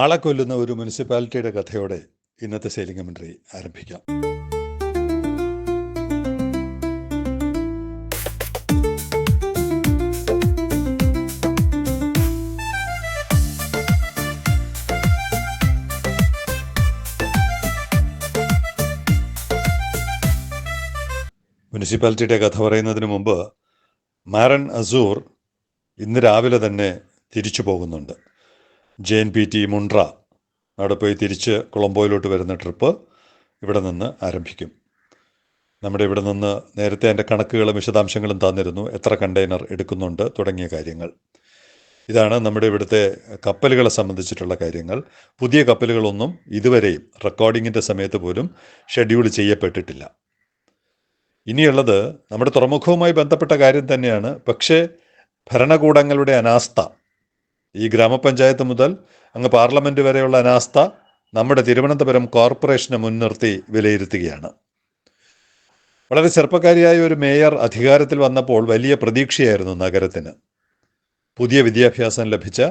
ആളെ കൊല്ലുന്ന ഒരു മുനിസിപ്പാലിറ്റിയുടെ കഥയോടെ ഇന്നത്തെ സെയിലിംഗ് കമൻട്രി ആരംഭിക്കാം. മുനിസിപ്പാലിറ്റിയുടെ കഥ പറയുന്നതിന് മുമ്പ് മാരൻ അസൂർ ഇന്ന് രാവിലെ തന്നെ തിരിച്ചു പോകുന്നുണ്ട്. J N P T Mundra അവിടെ പോയി തിരിച്ച് കൊളംബോയിലോട്ട് വരുന്ന ട്രിപ്പ് ഇവിടെ നിന്ന് ആരംഭിക്കും. നമ്മുടെ ഇവിടെ നിന്ന് നേരത്തെ എന്റെ കണക്കുകളും വിശദാംശങ്ങളും തന്നിരുന്നു. എത്ര കണ്ടെയ്നർ എടുക്കുന്നുണ്ട് തുടങ്ങിയ കാര്യങ്ങൾ. ഇതാണ് നമ്മുടെ ഇവിടുത്തെ കപ്പലുകളെ സംബന്ധിച്ചിട്ടുള്ള കാര്യങ്ങൾ. പുതിയ കപ്പലുകളൊന്നും ഇതുവരെയും റെക്കോർഡിങ്ങിന്റെ സമയത്ത് പോലും ഷെഡ്യൂൾ ചെയ്യപ്പെട്ടിട്ടില്ല. ഇനിയുള്ളത് നമ്മുടെ തുറമുഖവുമായി ബന്ധപ്പെട്ട കാര്യം തന്നെയാണ്. പക്ഷേ ഭരണകൂടങ്ങളുടെ അനാസ്ഥ ഈ ഗ്രാമപഞ്ചായത്ത് മുതൽ അങ്ങ് പാർലമെന്റ് വരെയുള്ള അനാസ്ഥ നമ്മുടെ തിരുവനന്തപുരം കോർപ്പറേഷനെ മുൻനിർത്തി വിലയിരുത്തുകയാണ്. വളരെ ചെറുപ്പക്കാരിയായ ഒരു മേയർ അധികാരത്തിൽ വന്നപ്പോൾ വലിയ പ്രതീക്ഷയായിരുന്നു നഗരത്തിന്. പുതിയ വിദ്യാഭ്യാസം ലഭിച്ച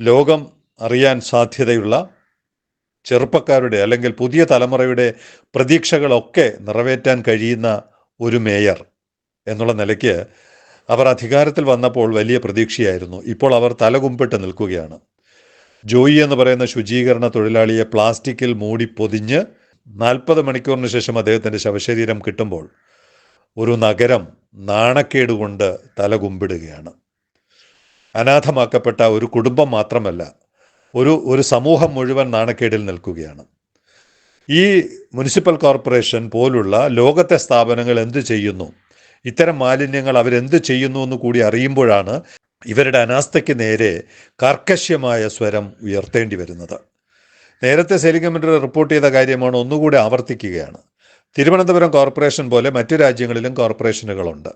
ലോകം അറിയാൻ സാധ്യതയുള്ള ചെറുപ്പക്കാരുടെ അല്ലെങ്കിൽ പുതിയ തലമുറയുടെ പ്രതീക്ഷകളൊക്കെ നിറവേറ്റാൻ കഴിയുന്ന ഒരു മേയർ എന്നുള്ള നിലയ്ക്ക് അവർ അധികാരത്തിൽ വന്നപ്പോൾ വലിയ പ്രതീക്ഷയായിരുന്നു. ഇപ്പോൾ അവർ തലകുമ്പിട്ട് നിൽക്കുകയാണ്. ജോയി എന്ന് പറയുന്ന ശുചീകരണ തൊഴിലാളിയെ പ്ലാസ്റ്റിക്കിൽ മൂടി പൊതിഞ്ഞ് നാൽപ്പത് മണിക്കൂറിന് ശേഷം അദ്ദേഹത്തിന്റെ ശവശരീരം കിട്ടുമ്പോൾ ഒരു നഗരം നാണക്കേട് കൊണ്ട് തലകുമ്പിടുകയാണ്. അനാഥമാക്കപ്പെട്ട ഒരു കുടുംബം മാത്രമല്ല ഒരു ഒരു സമൂഹം മുഴുവൻ നാണക്കേടിൽ നിൽക്കുകയാണ്. ഈ മുനിസിപ്പൽ കോർപ്പറേഷൻ പോലുള്ള ലോകത്തെ സ്ഥാപനങ്ങൾ എന്തു ചെയ്യുന്നു? ഇത്തരം മാലിന്യങ്ങൾ അവരെന്ത് ചെയ്യുന്നു എന്ന് കൂടി അറിയുമ്പോഴാണ് ഇവരുടെ അനാസ്ഥയ്ക്ക് നേരെ കർക്കശ്യമായ സ്വരം ഉയർത്തേണ്ടി വരുന്നത്. നേരത്തെ സെയിലിംഗ് കമ്മിറ്റി റിപ്പോർട്ട് ചെയ്ത കാര്യമാണ് ഒന്നുകൂടി ആവർത്തിക്കുകയാണ്. തിരുവനന്തപുരം കോർപ്പറേഷൻ പോലെ മറ്റു രാജ്യങ്ങളിലും കോർപ്പറേഷനുകളുണ്ട്.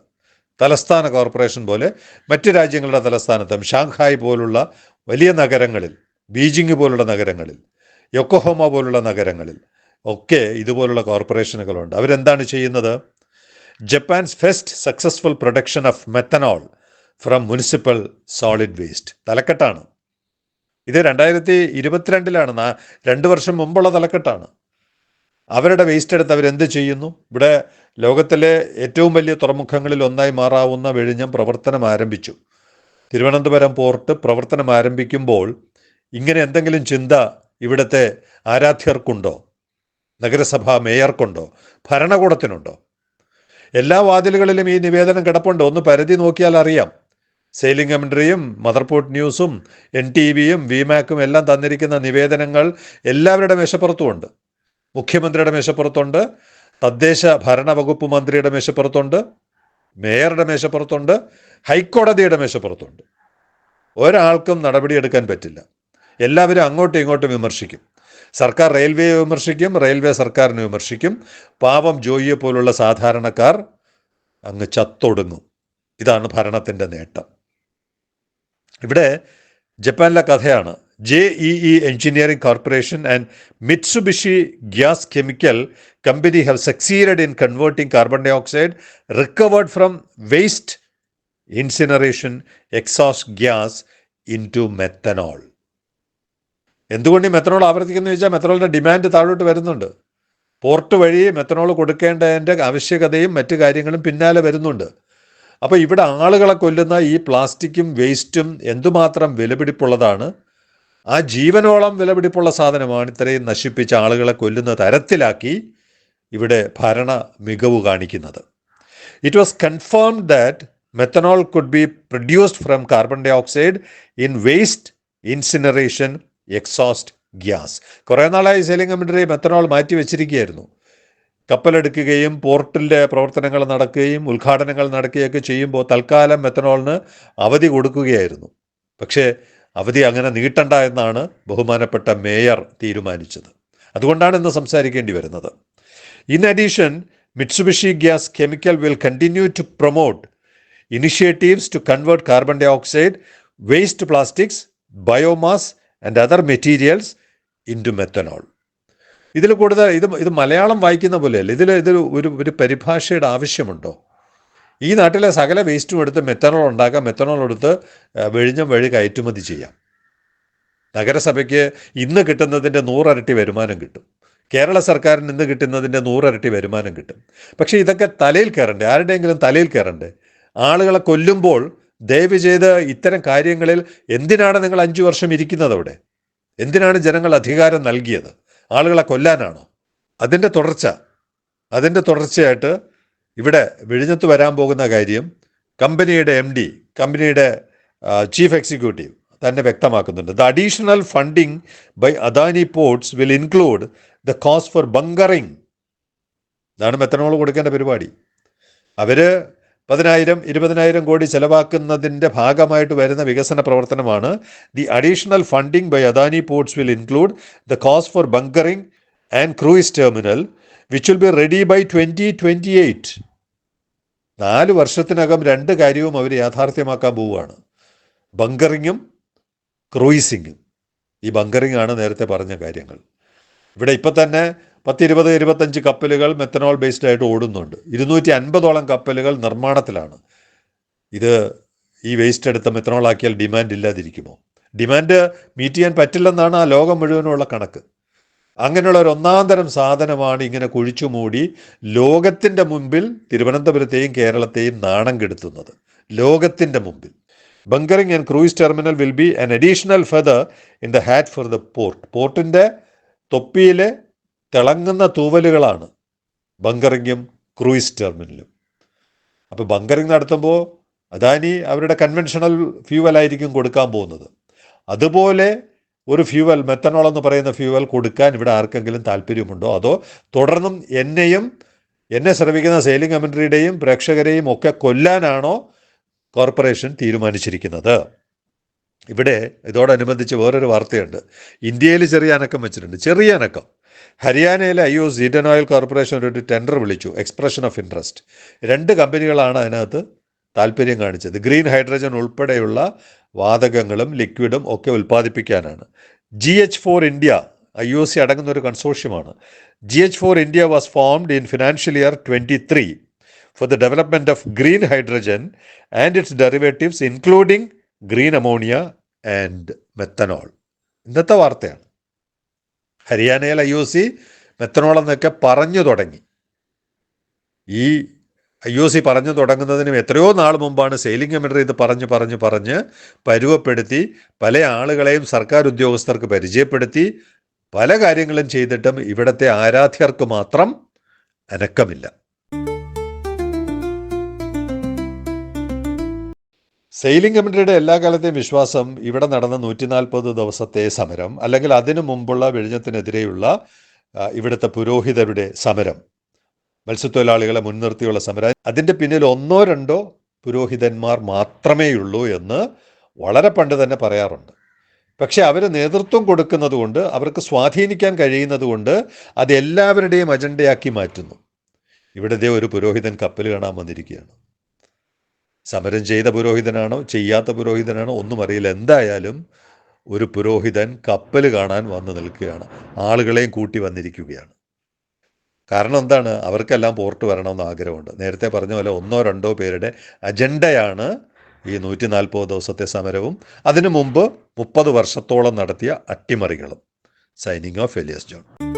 തലസ്ഥാന കോർപ്പറേഷൻ പോലെ മറ്റ് രാജ്യങ്ങളുടെ തലസ്ഥാനത്തും ഷാങ്ഹായ് പോലുള്ള വലിയ നഗരങ്ങളിൽ ബീജിംഗ് പോലുള്ള നഗരങ്ങളിൽ യൊക്കോഹോമ പോലുള്ള നഗരങ്ങളിൽ ഒക്കെ ഇതുപോലുള്ള കോർപ്പറേഷനുകളുണ്ട്. അവരെന്താണ് ചെയ്യുന്നത്? Japan's first successful production of methanol from municipal solid waste. തലക്കെട്ടാണ്. ഇത് രണ്ടായിരത്തി ഇരുപത്തിരണ്ടിലാണ് രണ്ട് വർഷം മുമ്പുള്ള തലക്കെട്ടാണ്. അവരുടെ വേസ്റ്റ് എടുത്ത് അവരെന്ത് ചെയ്യുന്നു? ഇവിടെ ലോകത്തിലെ ഏറ്റവും വലിയ തുറമുഖങ്ങളിൽ ഒന്നായി മാറാവുന്ന വെഴിഞ്ഞം പ്രവർത്തനം ആരംഭിച്ചു. തിരുവനന്തപുരം പോർട്ട് പ്രവർത്തനം ആരംഭിക്കുമ്പോൾ ഇങ്ങനെ എന്തെങ്കിലും ചിന്ത ഇവിടുത്തെ ആരാധ്യർക്കുണ്ടോ? നഗരസഭാ മേയർക്കുണ്ടോ? ഭരണകൂടത്തിനുണ്ടോ? എല്ലാ വാതിലുകളിലും ഈ നിവേദനം കിടപ്പുണ്ട്. ഒന്ന് പരിധി നോക്കിയാൽ അറിയാം. സെയിലിംഗ് കമൻട്രിയും മദർപോർട്ട് ന്യൂസും എൻ ടി വിയും വിമാക്കും എല്ലാം തന്നിരിക്കുന്ന നിവേദനങ്ങൾ എല്ലാവരുടെ മേശപ്പുറത്തുമുണ്ട്. മുഖ്യമന്ത്രിയുടെ മേശപ്പുറത്തുണ്ട്. തദ്ദേശ ഭരണ വകുപ്പ് മന്ത്രിയുടെ മേശപ്പുറത്തുണ്ട്. മേയറുടെ മേശപ്പുറത്തുണ്ട്. ഹൈക്കോടതിയുടെ മേശപ്പുറത്തുണ്ട്. ഒരാൾക്കും നടപടിയെടുക്കാൻ പറ്റില്ല. എല്ലാവരും അങ്ങോട്ടും ഇങ്ങോട്ടും വിമർശിക്കും. സർക്കാർ റെയിൽവേയെ വിമർശിക്കും റെയിൽവേ സർക്കാരിനെ വിമർശിക്കും. പാവം ജോയിയെ പോലുള്ള സാധാരണക്കാർ അങ്ങ് ചത്തൊടുങ്ങും. ഇതാണ് ഭരണത്തിന്റെ നേട്ടം. ഇവിടെ ജപ്പാനിലെ കഥയാണ്. J E E engineering corporation and Mitsubishi gas chemical company have succeeded in converting carbon dioxide recovered from waste incineration exhaust gas into methanol എന്തുകൊണ്ട് ഈ മെത്തനോൾ ആവർത്തിക്കുന്നു ചോദിച്ചാൽ മെത്തനോളിന്റെ ഡിമാൻഡ് താഴോട്ട് വരുന്നുണ്ട്. പോർട്ട് വഴി മെത്തനോൾ കൊടുക്കേണ്ടതിന്റെ ആവശ്യകതയും മറ്റു കാര്യങ്ങളും പിന്നാലെ വരുന്നുണ്ട്. അപ്പോൾ ഇവിടെ ആളുകളെ കൊല്ലുന്ന ഈ പ്ലാസ്റ്റിക്കും വേസ്റ്റും എന്തുമാത്രം വിലപിടിപ്പുള്ളതാണ്? ആ ജീവനോളം വിലപിടിപ്പുള്ള സാധനമാണ് ഇത്രയും നശിപ്പിച്ച ആളുകളെ കൊല്ലുന്ന തരത്തിലാക്കി ഇവിടെ ഭരണ മികവ് കാണിക്കുന്നത്. It was confirmed that methanol could be produced from carbon dioxide in waste incineration exhaust gas. കുറേ നാളായി സെയിലിംഗ് കമ്പനി മെത്തനോൾ മാറ്റി വെച്ചിരിക്കുകയായിരുന്നു. കപ്പലെടുക്കുകയും പോർട്ടിന്റെ പ്രവർത്തനങ്ങൾ നടക്കുകയും ഉദ്ഘാടനങ്ങൾ നടക്കുകയൊക്കെ ചെയ്യുമ്പോൾ തൽക്കാലം മെത്തനോളിന് അവധി കൊടുക്കുകയായിരുന്നു. പക്ഷേ അവധി അങ്ങനെ നീട്ടണ്ട എന്നാണ് ബഹുമാനപ്പെട്ട മേയർ തീരുമാനിച്ചത്. അതുകൊണ്ടാണ് ഇന്ന് സംസാരിക്കേണ്ടി വരുന്നത്. In addition Mitsubishi gas chemical will continue to promote initiatives to convert carbon dioxide waste plastics biomass and other materials into methanol ഇതിൽ കൂടുതൽ ഇത് ഇത് മലയാളം വായിക്കുന്ന പോലെയല്ല. ഇതിൽ ഇത് ഒരു ഒരു പരിഭാഷയുടെ ആവശ്യമുണ്ടോ? ഈ നാട്ടിലെ സകല വേസ്റ്റും എടുത്ത് മെത്തനോൾ ഉണ്ടാക്കാം മെത്തനോൾ എടുത്ത് വെഴിഞ്ഞം വഴി കയറ്റുമതി ചെയ്യാം. നഗരസഭയ്ക്ക് ഇന്ന് കിട്ടുന്നതിന്റെ നൂറരട്ടി വരുമാനം കിട്ടും. കേരള സർക്കാരിന് ഇന്ന് കിട്ടുന്നതിന്റെ നൂറരട്ടി വരുമാനം കിട്ടും. പക്ഷേ ഇതൊക്കെ തലയിൽ കയറണ്ടേ? ആരുടെയെങ്കിലും തലയിൽ കയറണ്ടേ? ആളുകളെ കൊല്ലുമ്പോൾ ദയവ് ചെയ്ത് ഇത്തരം കാര്യങ്ങളിൽ എന്തിനാണ് നിങ്ങൾ അഞ്ചു വർഷം ഇരിക്കുന്നത് അവിടെ? എന്തിനാണ് ജനങ്ങൾ അധികാരം നൽകിയത്? ആളുകളെ കൊല്ലാനാണോ? അതിന്റെ തുടർച്ച അതിന്റെ തുടർച്ചയായിട്ട് ഇവിടെ വിഴിഞ്ഞത്ത് വരാൻ പോകുന്ന കാര്യം കമ്പനിയുടെ എം ഡി കമ്പനിയുടെ ചീഫ് എക്സിക്യൂട്ടീവ് തന്നെ വ്യക്തമാക്കുന്നുണ്ട്. The additional funding by Adani ports will include the cost for bunkering ഇതാണ് മെത്തനോൾ കൊടുക്കേണ്ട പരിപാടി. അവർ പതിനായിരം ഇരുപതിനായിരം കോടി ചെലവാക്കുന്നതിന്റെ ഭാഗമായിട്ട് വരുന്ന വികസന പ്രവർത്തനമാണ്. The additional funding by Adani ports will include the cost for bunkering and cruise terminal which will be ready by twenty twenty eight നാല് വർഷത്തിനകം രണ്ട് കാര്യവും അവർ യാഥാർത്ഥ്യമാക്കാൻ പോവുകയാണ്. ബങ്കറിങ്ങും ക്രൂയിസിങ്ങും ഈ ബങ്കറിംഗ് ആണ് നേരത്തെ പറഞ്ഞ കാര്യങ്ങൾ. ഇവിടെ ഇപ്പം തന്നെ പത്തിരുപത് ഇരുപത്തഞ്ച് കപ്പലുകൾ മെത്തനോൾ ബേസ്ഡ് ആയിട്ട് ഓടുന്നുണ്ട്. ഇരുന്നൂറ്റി അൻപതോളം കപ്പലുകൾ നിർമ്മാണത്തിലാണ്. ഇത് ഈ വേസ്റ്റ് എടുത്ത മെത്തനോൾ ആക്കിയാൽ ഡിമാൻഡ് ഇല്ലാതിരിക്കുമോ? ഡിമാൻഡ് മീറ്റ് ചെയ്യാൻ പറ്റില്ലെന്നാണ് ആ ലോകം മുഴുവനുള്ള കണക്ക്. അങ്ങനെയുള്ള ഒരു ഒന്നാം തരം സാധനമാണ് ഇങ്ങനെ കുഴിച്ചു മൂടി ലോകത്തിന്റെ മുമ്പിൽ തിരുവനന്തപുരത്തെയും കേരളത്തെയും നാണം കെടുത്തുന്നത്. ലോകത്തിന്റെ മുമ്പിൽ. Bunkering and cruise terminal will be an additional feather in the hat for the port പോർട്ടിന്റെ തൊപ്പിയിലെ തിളങ്ങുന്ന തൂവലുകളാണ് ബങ്കറിങ്ങും ക്രൂയിസ് ടെർമിനലും. അപ്പോൾ ബങ്കറിങ് നടത്തുമ്പോൾ അദാനി അവരുടെ കൺവെൻഷണൽ ഫ്യൂവൽ ആയിരിക്കും കൊടുക്കാൻ പോകുന്നത്. അതുപോലെ ഒരു ഫ്യൂവൽ മെത്തനോൾ എന്ന് പറയുന്ന ഫ്യൂവൽ കൊടുക്കാൻ ഇവിടെ ആർക്കെങ്കിലും താല്പര്യമുണ്ടോ? അതോ തുടർന്നും എന്നെയും എന്നെ ശ്രമിക്കുന്ന സെയിലിംഗ് കമൻട്രിയുടെയും പ്രേക്ഷകരെയും ഒക്കെ കൊല്ലാനാണോ കോർപ്പറേഷൻ തീരുമാനിച്ചിരിക്കുന്നത്? ഇവിടെ ഇതോടനുബന്ധിച്ച് വേറൊരു വാർത്തയുണ്ട്. ഇന്ത്യയിൽ ചെറിയ അനക്കം വെച്ചിട്ടുണ്ട്. ചെറിയ അനക്കം. ഹരിയാനയിലെ I O Indian oil corporation ഒരു ടെൻഡർ വിളിച്ചു എക്സ്പ്രഷൻ ഓഫ് ഇൻട്രസ്റ്റ്. രണ്ട് കമ്പനികളാണ് അതിനകത്ത് താല്പര്യം കാണിച്ചത്. ഗ്രീൻ ഹൈഡ്രജൻ ഉൾപ്പെടെയുള്ള വാതകങ്ങളും ലിക്വിഡും ഒക്കെ ഉൽപ്പാദിപ്പിക്കാനാണ്. G H four India I O C അടങ്ങുന്ന ഒരു കൺസോഷ്യമാണ് G H four India was formed in financial year twenty three four the development of green hydrogen and its derivatives including green ammonia and methanol. ഇന്നത്തെ വാർത്തയാണ്. ഹരിയാനയിൽ I O C methanol എന്നൊക്കെ പറഞ്ഞു തുടങ്ങി. ഈ I O C പറഞ്ഞു തുടങ്ങുന്നതിനും എത്രയോ നാൾ മുമ്പാണ് സെയിലിംഗ് കമ്മിറ്റി ഇത് പറഞ്ഞ് പറഞ്ഞ് പറഞ്ഞ് പരുവപ്പെടുത്തി പല ആളുകളെയും സർക്കാർ ഉദ്യോഗസ്ഥർക്ക് പരിചയപ്പെടുത്തി പല കാര്യങ്ങളും ചെയ്തിട്ടും ഇവിടുത്തെ ആരാധ്യർക്ക് മാത്രം അനക്കമില്ല. സെയിലിംഗ് കമ്മിറ്റിയുടെ എല്ലാ കാലത്തെയും വിശ്വാസം ഇവിടെ നടന്ന നൂറ്റി നാൽപ്പത് ദിവസത്തെ സമരം അല്ലെങ്കിൽ അതിനു മുമ്പുള്ള വിഴിഞ്ഞത്തിനെതിരെയുള്ള ഇവിടുത്തെ പുരോഹിതരുടെ സമരം മത്സ്യത്തൊഴിലാളികളെ മുൻനിർത്തിയുള്ള സമരം. അതിന്റെ പിന്നിൽ ഒന്നോ രണ്ടോ പുരോഹിതന്മാർ മാത്രമേയുള്ളൂ എന്ന് വളരെ പണ്ട് തന്നെ പറയാറുണ്ട്. പക്ഷേ അവർ നേതൃത്വം കൊടുക്കുന്നത് കൊണ്ട് അവർക്ക് സ്വാധീനിക്കാൻ കഴിയുന്നത് കൊണ്ട് അത് എല്ലാവരുടെയും അജണ്ടയാക്കി മാറ്റുന്നു. ഇവിടെ ഒരു പുരോഹിതൻ കപ്പൽ കാണാൻ വന്നിരിക്കുകയാണ്. സമരം ചെയ്ത പുരോഹിതനാണോ ചെയ്യാത്ത പുരോഹിതനാണോ ഒന്നും അറിയില്ല. എന്തായാലും ഒരു പുരോഹിതൻ കപ്പൽ കാണാൻ വന്നു നിൽക്കുകയാണ്. ആളുകളെയും കൂട്ടി വന്നിരിക്കുകയാണ്. കാരണം എന്താണ്? അവർക്കെല്ലാം പോർട്ട് വരണമെന്ന് ആഗ്രഹമുണ്ട്. നേരത്തെ പറഞ്ഞ പോലെ ഒന്നോ രണ്ടോ പേരുടെ അജണ്ടയാണ് ഈ നൂറ്റി നാൽപ്പത് ദിവസത്തെ സമരവും. അതിനു മുമ്പ് മുപ്പത് വർഷത്തോളം നടത്തിയ അട്ടിമറികളും. Signing off Elias John.